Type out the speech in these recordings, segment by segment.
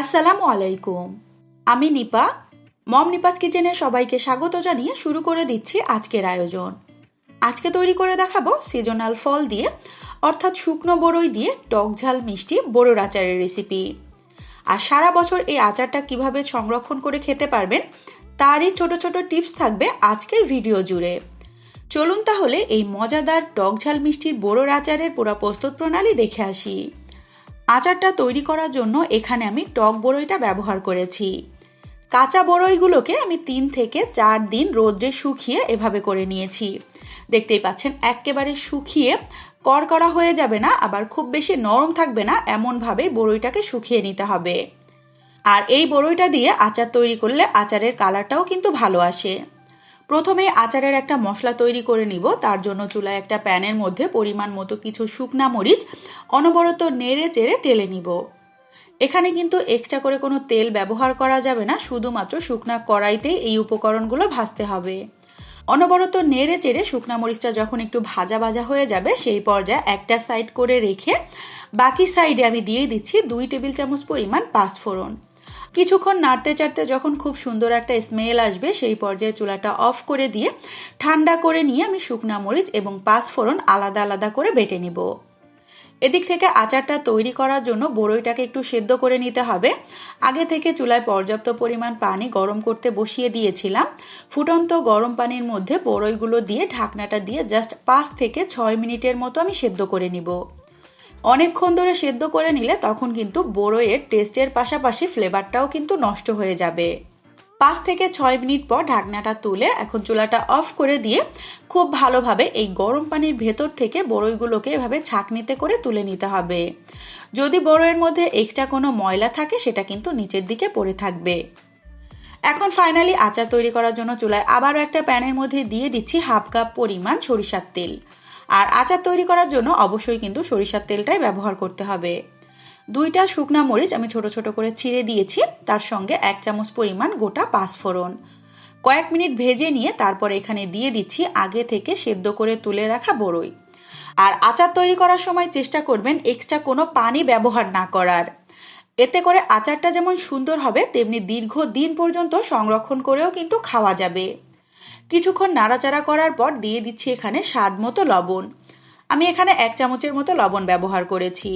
আসসালামু আলাইকুম। আমি নিপা। মম নিপাস কিচেনে সবাইকে স্বাগত জানিয়ে শুরু করে দিচ্ছি আজকের আয়োজন। আজকে তৈরি করে দেখাবো সিজনাল ফল দিয়ে, অর্থাৎ শুকনো বড়ই দিয়ে টক ঝাল মিষ্টি বড়োর আচারের রেসিপি আর সারা বছর এই আচারটা কীভাবে সংরক্ষণ করে খেতে পারবেন, তারই ছোট ছোট টিপস থাকবে আজকের ভিডিও জুড়ে। চলুন তাহলে এই মজাদার টক ঝাল মিষ্টির বড়োর আচারের পুরো প্রস্তুত প্রণালী দেখে আসি। আচারটা তৈরি করার জন্য এখানে আমি টক বড়ইটা ব্যবহার করেছি। কাঁচা বড়ইগুলোকে আমি তিন থেকে চার দিন রোদ্রে শুকিয়ে এভাবে করে নিয়েছি। দেখতেই পাচ্ছেন, একেবারে শুকিয়ে কড়কড়া হয়ে যাবে না, আবার খুব বেশি নরম থাকবে না, এমনভাবে বড়ইটাকে শুকিয়ে নিতে হবে। আর এই বড়ইটা দিয়ে আচার তৈরি করলে আচারের কালারটাও কিন্তু ভালো আসে। প্রথমে আচারের একটা মশলা তৈরি করে নিব, তার জন্য চুলায় একটা প্যানের মধ্যে পরিমাণ মতো কিছু শুকনা মরিচ অনবরত নেড়ে চেড়ে টেলে নিব। এখানে কিন্তু এক্সট্রা করে কোনো তেল ব্যবহার করা যাবে না, শুধুমাত্র শুকনা কড়াইতে এই উপকরণগুলো ভাজতে হবে। অনবরত নেড়ে চেড়ে শুকনা মরিচটা যখন একটু ভাজা ভাজা হয়ে যাবে, সেই পর্যায়ে একটা সাইড করে রেখে বাকি সাইডে আমি দিয়ে দিচ্ছি দুই টেবিল চামচ পরিমাণ পাঁচফোড়ন। কিছুক্ষণ নাড়তে চাড়তে যখন খুব সুন্দর একটা স্মেল আসবে, সেই পর্যায়ে চুলাটা অফ করে দিয়ে ঠান্ডা করে নিয়ে আমি শুকনা মরিচ এবং পাঁচফোড়ন আলাদা আলাদা করে বেটে নিব। এদিক থেকে আচারটা তৈরি করার জন্য বড়ইটাকে একটু সেদ্ধ করে নিতে হবে। আগে থেকে চুলায় পর্যাপ্ত পরিমাণ পানি গরম করতে বসিয়ে দিয়েছিলাম। ফুটন্ত গরম পানির মধ্যে বড়ইগুলো দিয়ে ঢাকনাটা দিয়ে জাস্ট পাঁচ থেকে ছয় মিনিটের মতো আমি সেদ্ধ করে নিব। অনেকক্ষণ ধরে সেদ্ধ করে নিলে তখন কিন্তু বড়ইয়ের টেস্টের পাশাপাশি ফ্লেভারটাও কিন্তু নষ্ট হয়ে যাবে। পাঁচ থেকে ছয় মিনিট পর ঢাকনাটা তুলে এখন চুলাটা অফ করে দিয়ে খুব ভালোভাবে এই গরম পানির ভেতর থেকে বড়ইগুলোকে এভাবে ছাঁকনিতে করে তুলে নিতে হবে। যদি বড়ইয়ের মধ্যে এক্সট্রা কোনো ময়লা থাকে, সেটা কিন্তু নিচের দিকে পড়ে থাকবে। এখন ফাইনালি আচার তৈরি করার জন্য চুলায় আবারও একটা প্যানের মধ্যে দিয়ে দিচ্ছি হাফ কাপ পরিমাণ সরিষার তেল। আর আচার তৈরি করার জন্য অবশ্যই কিন্তু সরিষার তেলটাই ব্যবহার করতে হবে। দুইটা শুকনা মরিচ আমি ছোট ছোট করে ছিঁড়ে দিয়েছি, তার সঙ্গে এক চামচ পরিমাণ গোটা পাঁচফোড়ন। কয়েক মিনিট ভেজে নিয়ে তারপর এখানে দিয়ে দিচ্ছি আগে থেকে সেদ্ধ করে তুলে রাখা বড়ই। আর আচার তৈরি করার সময় চেষ্টা করবেন এক্সট্রা কোনো পানি ব্যবহার না করার। এতে করে আচারটা যেমন সুন্দর হবে, তেমনি দীর্ঘ দিন পর্যন্ত সংরক্ষণ করেও কিন্তু খাওয়া যাবে। কিছুক্ষণ নাড়াচাড়া করার পর দিয়ে দিচ্ছি এখানে স্বাদ মতো লবণ। আমি এখানে এক চামচের মতো লবণ ব্যবহার করেছি।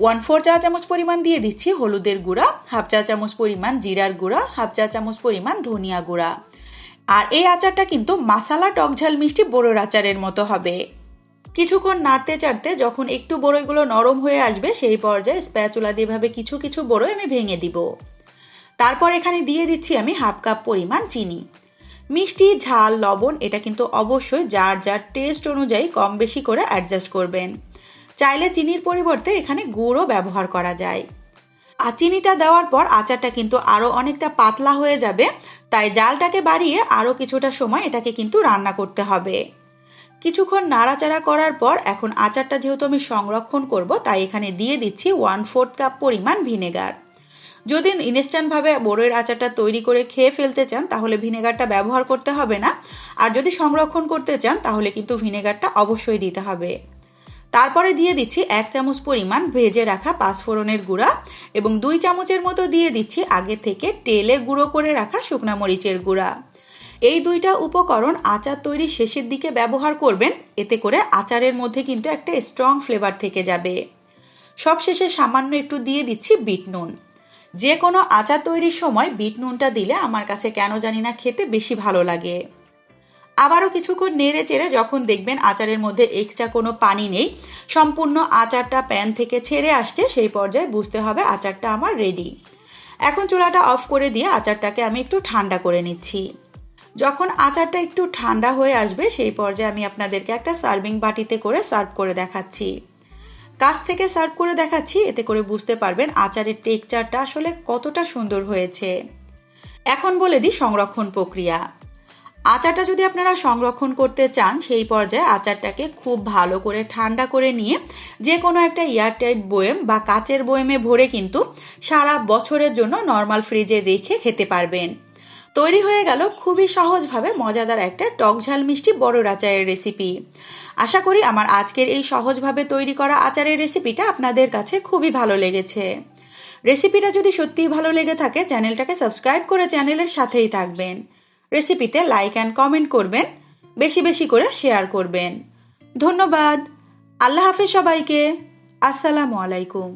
ওয়ান ফোর চা চামচ পরিমাণ দিয়ে দিচ্ছি হলুদের গুঁড়া, হাফ চা চামচ পরিমাণ জিরার গুঁড়া, হাফ চা চামচ পরিমাণ ধনিয়া গুঁড়া। আর এই আচারটা কিন্তু মাসালা টকঝাল মিষ্টি বড়োর আচারের মতো হবে। কিছুক্ষণ নাড়তে চাড়তে যখন একটু বড়ইগুলো নরম হয়ে আসবে, সেই পর্যায়ে স্প্যাচুলা দিয়ে ভাবে কিছু কিছু বড়ই আমি ভেঙে দিব। তারপর এখানে দিয়ে দিচ্ছি আমি হাফ কাপ পরিমাণ চিনি। মিষ্টি, ঝাল, লবণ, এটা কিন্তু অবশ্যই যার যার টেস্ট অনুযায়ী কম বেশি করে অ্যাডজাস্ট করবেন। চাইলে চিনির পরিবর্তে এখানে গুড়ও ব্যবহার করা যায়। আর চিনিটা দেওয়ার পর আচারটা কিন্তু আরও অনেকটা পাতলা হয়ে যাবে, তাই জালটাকে বাড়িয়ে আরও কিছুটা সময় এটাকে কিন্তু রান্না করতে হবে। কিছুক্ষণ নাড়াচাড়া করার পর এখন আচারটা যেহেতু আমি সংরক্ষণ করব, তাই এখানে দিয়ে দিচ্ছি ওয়ান ফোর্থ কাপ পরিমাণ ভিনেগার যদি ইনস্ট্যান্টভাবে বড়ের আচারটা তৈরি করে খেয়ে ফেলতে চান, তাহলে ভিনেগারটা ব্যবহার করতে হবে না। আর যদি সংরক্ষণ করতে চান, তাহলে কিন্তু ভিনেগারটা অবশ্যই দিতে হবে। তারপরে দিয়ে দিচ্ছি এক চামচ পরিমাণ ভেজে রাখা পাঁচফোড়নের গুঁড়া এবং দুই চামচের মতো দিয়ে দিচ্ছি আগে থেকে টেলে গুঁড়ো করে রাখা শুকনা মরিচের গুঁড়া। এই দুইটা উপকরণ আচার তৈরির শেষের দিকে ব্যবহার করবেন, এতে করে আচারের মধ্যে কিন্তু একটা স্ট্রং ফ্লেভার থেকে যাবে। সবশেষে সামান্য একটু দিয়ে দিচ্ছি বিট নুন। যে কোনো আচার তৈরির সময় বিট নুনটা দিলে আমার কাছে কেন জানি না খেতে বেশি ভালো লাগে। আবারও কিছুক্ষণ নেড়ে চেড়ে যখন দেখবেন আচারের মধ্যে এক্সট্রা কোনো পানি নেই, সম্পূর্ণ আচারটা প্যান থেকে ছেড়ে আসছে, সেই পর্যায়ে বুঝতে হবে আচারটা আমার রেডি এখন চুলাটা অফ করে দিয়ে আচারটাকে আমি একটু ঠান্ডা করে নিচ্ছি। যখন আচারটা একটু ঠান্ডা হয়ে আসবে, সেই পর্যায়ে আমি আপনাদেরকে একটা সার্ভিং বাটিতে করে সার্ভ করে দেখাচ্ছি। কাছ থেকে সার্ভ করে দেখাচ্ছি, এতে করে বুঝতে পারবেন আচারের টেকচারটা আসলে কতটা সুন্দর হয়েছে। এখন বলে দিই সংরক্ষণ প্রক্রিয়া। আচারটা যদি আপনারা সংরক্ষণ করতে চান, সেই পর্যায়ে আচারটাকে খুব ভালো করে ঠান্ডা করে নিয়ে যে কোনো একটা এয়ারটাইট বয়েম বা কাচের বয়েমে ভরে কিন্তু সারা বছরের জন্য নর্মাল ফ্রিজে রেখে খেতে পারবেন। তৈরি হয়ে গেল খুবই সহজভাবে মজাদার একটা টক ঝাল মিষ্টি বড় আচারের রেসিপি আশা করি আমার আজকের এই সহজভাবে তৈরি করা আচারের রেসিপিটা আপনাদের কাছে খুবই ভালো লেগেছে। রেসিপিটা যদি সত্যিই ভালো লেগে থাকে, চ্যানেলটাকে সাবস্ক্রাইব করে চ্যানেলের সাথেই থাকবেন। রেসিপিতে লাইক অ্যান্ড কমেন্ট করবেন, বেশি বেশি করে শেয়ার করবেন। ধন্যবাদ। আল্লাহ হাফেজ সবাইকে। আসসালামু আলাইকুম।